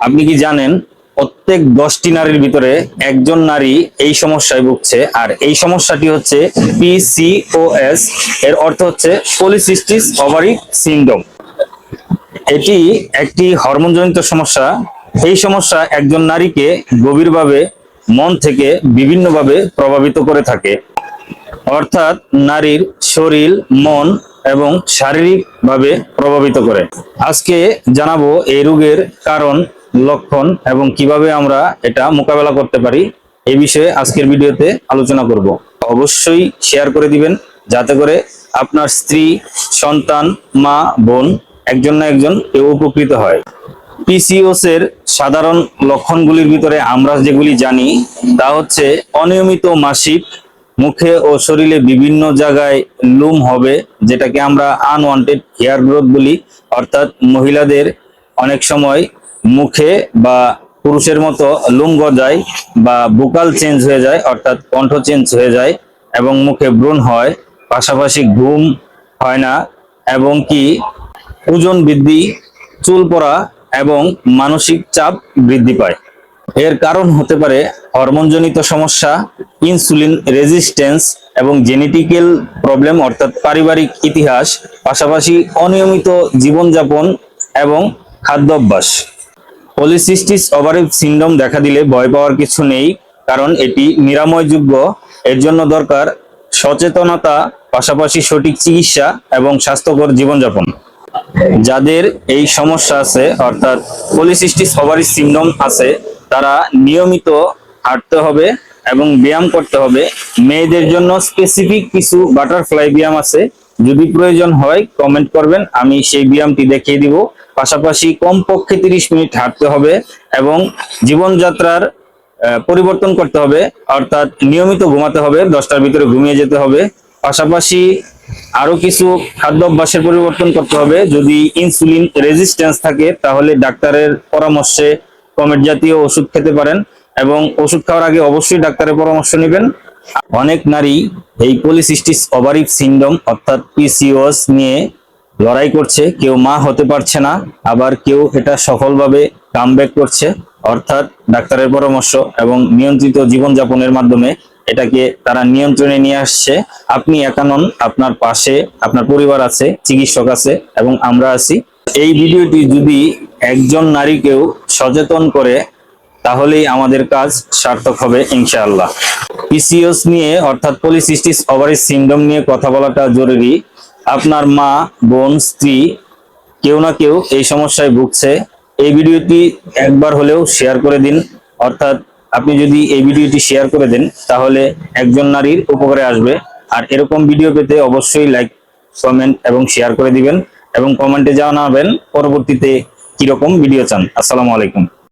আপনি কি জানেন, প্রত্যেক দশটি নারীর ভিতরে একজন নারী এই সমস্যায় ভুগছে? আর এই সমস্যাটি হচ্ছে পিসিওএস এর অর্থ হচ্ছে পলিসিস্টিস ওভারি সিন্ড্রোম এটি একটি হরমোনজনিত সমস্যা। এই সমস্যা একজন নারীকে গভীরভাবে মন থেকে বিভিন্নভাবে প্রভাবিত করে থাকে। অর্থাৎ নারীর শরীর, মন এবং শারীরিকভাবে প্রভাবিত করে। আজকে জানাব এই রোগের কারণ লক্ষণ এবং কীভাবে আমরা এটা মোকাবেলা করতে পারি এই বিষয়ে আজকের ভিডিওতে আলোচনা করব। অবশ্যই শেয়ার করে দিবেন, যাতে করে আপনার স্ত্রী, সন্তান, মা, বোন একজন না একজন কেউ উপকৃত হয়। পিসিওস এর সাধারণ লক্ষণগুলির ভিতরে আমরা যেগুলি জানি, তা হচ্ছে অনিয়মিত মাসিক, মুখে ও শরীরে বিভিন্ন জায়গায় লুম হবে, যেটাকে আমরা আনওয়ান্টেড হেয়ার গ্রোথ বলি, অর্থাৎ মহিলাদের অনেক সময় মুখে বা পুরুষের মতো লুম গজায় বা বুকাল চেঞ্জ হয়ে যায়, অর্থাৎ কণ্ঠ চেঞ্জ হয়ে যায় এবং মুখে ব্রণ হয়, পাশাপাশি ঘুম হয় না এবং কি ওজন বৃদ্ধি, চুল পড়া এবং মানসিক চাপ বৃদ্ধি পায়। এর কারণ হতে পারে হরমোনজনিত সমস্যা, ইনসুলিন রেজিস্ট্যান্স এবং জেনেটিক্যাল প্রবলেম, অর্থাৎ পারিবারিক ইতিহাস, পাশাপাশি অনিয়মিত জীবনযাপন এবং খাদ্যাভ্যাস। পলিসিস্টিস ওভারি সিন্ড্রোম দেখা দিলে ভয় পাওয়ার কিছু নেই, কারণ এটি নিরাময়যোগ্য। এর জন্য দরকার সচেতনতা, পাশাপাশি সঠিক চিকিৎসা এবং স্বাস্থ্যকর জীবনযাপন। যাদের এই সমস্যা আছে, অর্থাৎ পলিসিস্টিস ওভারি সিন্ড্রোম আছে, তারা নিয়মিত হাঁটতে হবে এবং ব্যায়াম করতে হবে। মেয়েদের জন্য স্পেসিফিক কিছু বাটারফ্লাই ব্যায়াম আছে যদি প্রয়োজন হয় কমেন্ট করবেন, আমি সেই ব্যায়ামটি দেখিয়ে দিব। পাশাপাশি কমপক্ষে তিরিশ মিনিট হাঁটতে হবে এবং জীবনযাত্রার পরিবর্তন করতে হবে, অর্থাৎ নিয়মিত ঘুমাতে হবে, দশটার ভিতরে ঘুমিয়ে যেতে হবে। পাশাপাশি আরও কিছু খাদ্য অভ্যাসের পরিবর্তন করতে হবে। যদি ইনসুলিন রেজিস্ট্যান্স থাকে, তাহলে ডাক্তারের পরামর্শে কমেট জাতীয় ওষুধ খেতে পারেন এবং ওষুধ খাওয়ার আগে অবশ্যই ডাক্তারের পরামর্শ নেবেন। অনেক নারী এই পলিসিস্টিস ওভারি সিন্ড্রোম অর্থাৎ পিসিওএস নিয়ে লড়াই করছে। কেউ মা হতে পারছে না, আবার কেউ এটা সফলভাবে কামব্যাক করছে। অর্থাৎ ডাক্তারের পরামর্শ এবং নিয়ন্ত্রিত জীবনযাপনের মাধ্যমে এটাকে তারা নিয়ন্ত্রণে নিয়ে আসছে। আপনি একানন আপনার পাশে আপনার পরিবার আছে, চিকিৎসক আছে এবং আমরা আছি। এই ভিডিওটি যদি একজন নারীকেও সচেতন করে তাহলেই আমাদের কাজ সার্থক হবে, ইনশাআল্লাহ। পিসিওস নিয়ে, অর্থাৎ পলিসিস্টিস ওভারি সিন্ড্রোম নিয়ে কথা বলাটা জরুরি। আপনার মা, বোন, স্ত্রী, কেউ না কেউ এই সমস্যায় ভুগছে। এই ভিডিওটি একবার হলেও শেয়ার করে দিন। অর্থাৎ আপনি যদি এই ভিডিওটি শেয়ার করে দেন, তাহলে একজন নারীর উপকারে আসবে। আর এরকম ভিডিও পেতে অবশ্যই লাইক কমেন্ট এবং শেয়ার করে দিবেন এবং কমেন্টে জানাবেন পরবর্তীতে কীরকম ভিডিও চান। আসসালামু আলাইকুম।